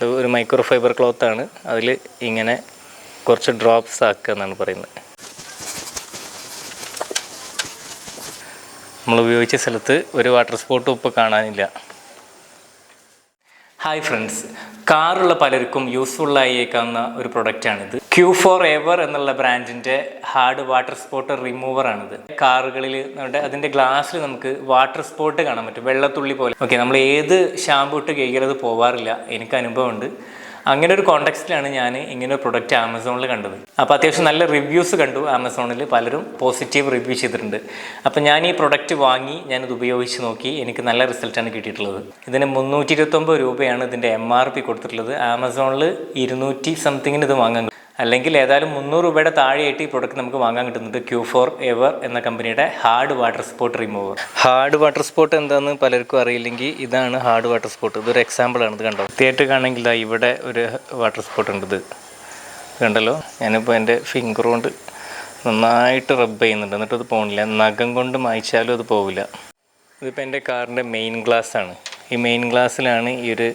ഇത് ഒരു micro fibre ആണ്. അതിൽ ഇങ്ങനെ കുറച്ച് ഡ്രോപ്സ് ആക്കുക എന്നാണ് പറയുന്നത്. നമ്മൾ ഉപയോഗിച്ച സ്ഥലത്ത് ഒരു വാട്ടർ സ്പോട്ടും ഇപ്പോൾ കാണാനില്ല. ഹായ് ഫ്രണ്ട്സ് കാറുള്ള പലർക്കും യൂസ്ഫുള്ളായേക്കാവുന്ന ഒരു പ്രൊഡക്റ്റാണിത് ക്യൂ ഫോർ എവർ എന്നുള്ള ബ്രാൻഡിന്റെ ഹാർഡ് വാട്ടർ സ്പോട്ട് റിമൂവറാണിത് കാറുകളിൽ അതിന്റെ ഗ്ലാസ്സിൽ നമുക്ക് വാട്ടർ സ്പോട്ട് കാണാൻ പറ്റും. വെള്ളത്തുള്ളി പോലെ. ഓക്കെ നമ്മൾ ഏത് ഷാമ്പു ഇട്ട് കഴുകിയത് പോവാറില്ല. എനിക്ക് അനുഭവമുണ്ട്. അങ്ങനെ ഒരു കോണ്ടെക്സ്റ്റിലാണ് ഞാൻ ഇങ്ങനെ ഒരു പ്രൊഡക്റ്റ് ആമസോണിൽ കണ്ടത്. അപ്പോൾ അത്യാവശ്യം നല്ല റിവ്യൂസ് കണ്ടു ആമസോണിൽ പലരും പോസിറ്റീവ് റിവ്യൂ ചെയ്തിട്ടുണ്ട്. അപ്പോൾ ഞാൻ ഈ പ്രൊഡക്റ്റ് വാങ്ങി ഞാനിത് ഉപയോഗിച്ച് നോക്കി. എനിക്ക് നല്ല റിസൾട്ടാണ് കിട്ടിയിട്ടുള്ളത്. ഇതിന് മുന്നൂറ്റി ഇരുപത്തൊമ്പത് രൂപയാണ് ഇതിന്റെ എം ആർ പി കൊടുത്തിട്ടുള്ളത്. ആമസോണിൽ ഇരുന്നൂറ്റി സംതിങ്ങിന് ഇത് വാങ്ങാൻ. അല്ലെങ്കിൽ ഏതായാലും മുന്നൂറ് രൂപയുടെ താഴെയായിട്ട് ഈ പ്രൊഡക്റ്റ് നമുക്ക് വാങ്ങാൻ കിട്ടുന്നുണ്ട് ക്യൂ ഫോർ എവർ എന്ന കമ്പനിയുടെ hard water spot remover hard water spot എന്താണെന്ന് പലർക്കും അറിയില്ലെങ്കിൽ ഇതാണ് ഹാർഡ് വാട്ടർ സ്പോട്ട് ഇതൊരു എക്സാമ്പിൾ ആണ് ഇത് കണ്ടോ? തിയേറ്റർ കാണണമെങ്കിൽ ദാ ഇവിടെ ഒരു വാട്ടർ സ്പോട്ട് ഉണ്ട് ഇത്. കണ്ടല്ലോ? ഞാനിപ്പോൾ എന്റെ ഫിംഗർ കൊണ്ട് നന്നായിട്ട് റബ്ബ് ചെയ്യുന്നുണ്ട്. എന്നിട്ട് അത് പോകണില്ല നഖം കൊണ്ട് മായ്ച്ചാലും അത് പോവില്ല. ഇതിപ്പോൾ എന്റെ കാറിന്റെ മെയിൻ ഗ്ലാസ് ആണ്. ഈ മെയിൻ ഗ്ലാസ്സിലാണ് ഈ ഒരു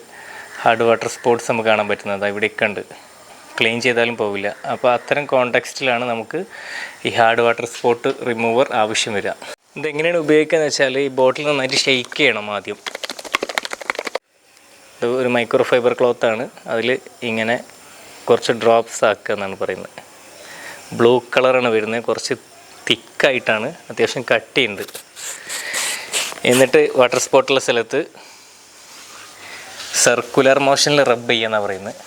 ഹാർഡ് വാട്ടർ സ്പോട്ട്സ് നമുക്ക് കാണാൻ പറ്റുന്നത്. ഇവിടെയൊക്കെ ഉണ്ട്. ക്ലീൻ ചെയ്താലും പോവില്ല. അപ്പോൾ അത്തരം കോണ്ടെക്സ്റ്റിലാണ് നമുക്ക് ഈ ഹാർഡ് വാട്ടർ സ്പോട്ട് റിമൂവർ ആവശ്യം വരിക. ഇതെങ്ങനെയാണ് ഉപയോഗിക്കുക എന്ന് വെച്ചാൽ ഈ ബോട്ടിൽ നന്നായിട്ട് ഷെയ്ക്ക് ചെയ്യണം ആദ്യം. ഇത് ഒരു മൈക്രോ ഫൈബർ ക്ലോത്താണ് അതിൽ ഇങ്ങനെ കുറച്ച് ഡ്രോപ്സ് ആക്കുക എന്നാണ് പറയുന്നത്. ബ്ലൂ കളറാണ് വരുന്നത്. കുറച്ച് തിക്കായിട്ടാണ്. അത്യാവശ്യം കട്ടിയുണ്ട്. എന്നിട്ട് വാട്ടർ സ്പോട്ടുള്ള സ്ഥലത്ത് സർക്കുലർ മോഷനിൽ റബ്ബ് ചെയ്യുക എന്നാണ് പറയുന്നത്.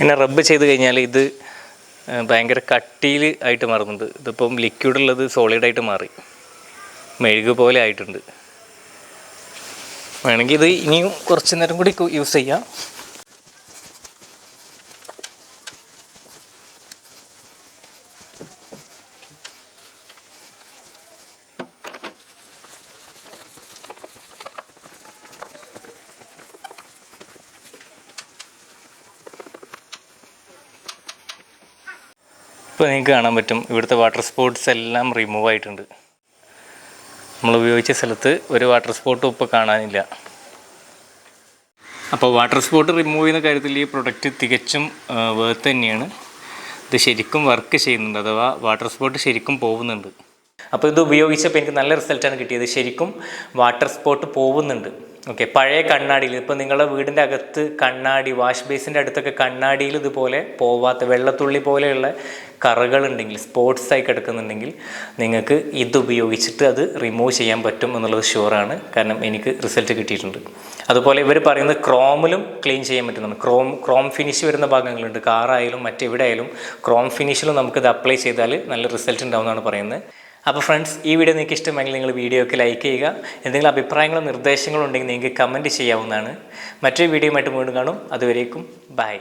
ഇങ്ങനെ റബ്ബ് ചെയ്ത് കഴിഞ്ഞാൽ ഇത് ഭയങ്കര കട്ടിയിൽ ആയിട്ട് മാറുന്നുണ്ട്. ഇതിപ്പം ലിക്വിഡ് ഉള്ളത് സോളിഡായിട്ട് മാറി. മെഴുക് പോലെ ആയിട്ടുണ്ട്. വേണമെങ്കിൽ ഇത് ഇനിയും കുറച്ച് നേരം കൂടി യൂസ് ചെയ്യാം. ഇപ്പോൾ നിങ്ങൾക്ക് കാണാൻ പറ്റും ഇവിടുത്തെ വാട്ടർ സ്പോർട്സ് എല്ലാം റിമൂവ് ആയിട്ടുണ്ട്. നമ്മൾ ഉപയോഗിച്ച സ്ഥലത്ത് ഒരു വാട്ടർ സ്പോട്ടും ഇപ്പോൾ കാണാനില്ല. അപ്പോൾ വാട്ടർ സ്പോട്ട് റിമൂവ് ചെയ്യുന്ന കാര്യത്തിൽ ഈ പ്രൊഡക്റ്റ് തികച്ചും വേർത്ത് തന്നെയാണ്. ഇത് ശരിക്കും വർക്ക് ചെയ്യുന്നുണ്ട് അഥവാ വാട്ടർ സ്പോട്ട് ശരിക്കും പോകുന്നുണ്ട്. അപ്പോൾ ഇത് ഉപയോഗിച്ചപ്പോൾ എനിക്ക് നല്ല റിസൾട്ടാണ് കിട്ടിയത്. ശരിക്കും വാട്ടർ സ്പോട്ട് പോകുന്നുണ്ട്. ഓക്കെ പഴയ കണ്ണാടിയിൽ ഇപ്പോൾ നിങ്ങളുടെ വീടിന്റെ അകത്ത് കണ്ണാടി വാഷ് ബേസിന്റെ അടുത്തൊക്കെ കണ്ണാടിയിൽ ഇതുപോലെ പോവാത്ത വെള്ളത്തുള്ളി പോലെയുള്ള കറകളുണ്ടെങ്കിൽ സ്പോട്ട്സ് ആയി കിടക്കുന്നുണ്ടെങ്കിൽ നിങ്ങൾക്ക് ഇത് ഉപയോഗിച്ചിട്ട് അത് റിമൂവ് ചെയ്യാൻ പറ്റും എന്നുള്ളത് ഷുവറാണ് കാരണം എനിക്ക് റിസൾട്ട് കിട്ടിയിട്ടുണ്ട്. അതുപോലെ ഇവർ പറയുന്നത് ക്രോമിലും ക്ലീൻ ചെയ്യാൻ പറ്റുന്നുണ്ട് ക്രോം ക്രോം ഫിനിഷ് വരുന്ന ഭാഗങ്ങളുണ്ട്. കാറായാലും മറ്റെവിടെ ആയാലും ക്രോം ഫിനിഷിലും നമുക്കിത് അപ്ലൈ ചെയ്താൽ നല്ല റിസൾട്ട് ഉണ്ടാവുമെന്നാണ് പറയുന്നത്. അപ്പോൾ ഫ്രണ്ട്സ് ഈ വീഡിയോ നിങ്ങൾക്ക് ഇഷ്ടമെങ്കിൽ നിങ്ങൾ വീഡിയോക്ക് ലൈക്ക് ചെയ്യുക. എന്തെങ്കിലും അഭിപ്രായങ്ങളോ നിർദ്ദേശങ്ങളോ ഉണ്ടെങ്കിൽ നിങ്ങൾക്ക് കമന്റ് ചെയ്യാവുന്നതാണ്. മറ്റൊരു വീഡിയോയുമായിട്ട് വീണ്ടും കാണും. അതുവരേക്കും ബൈ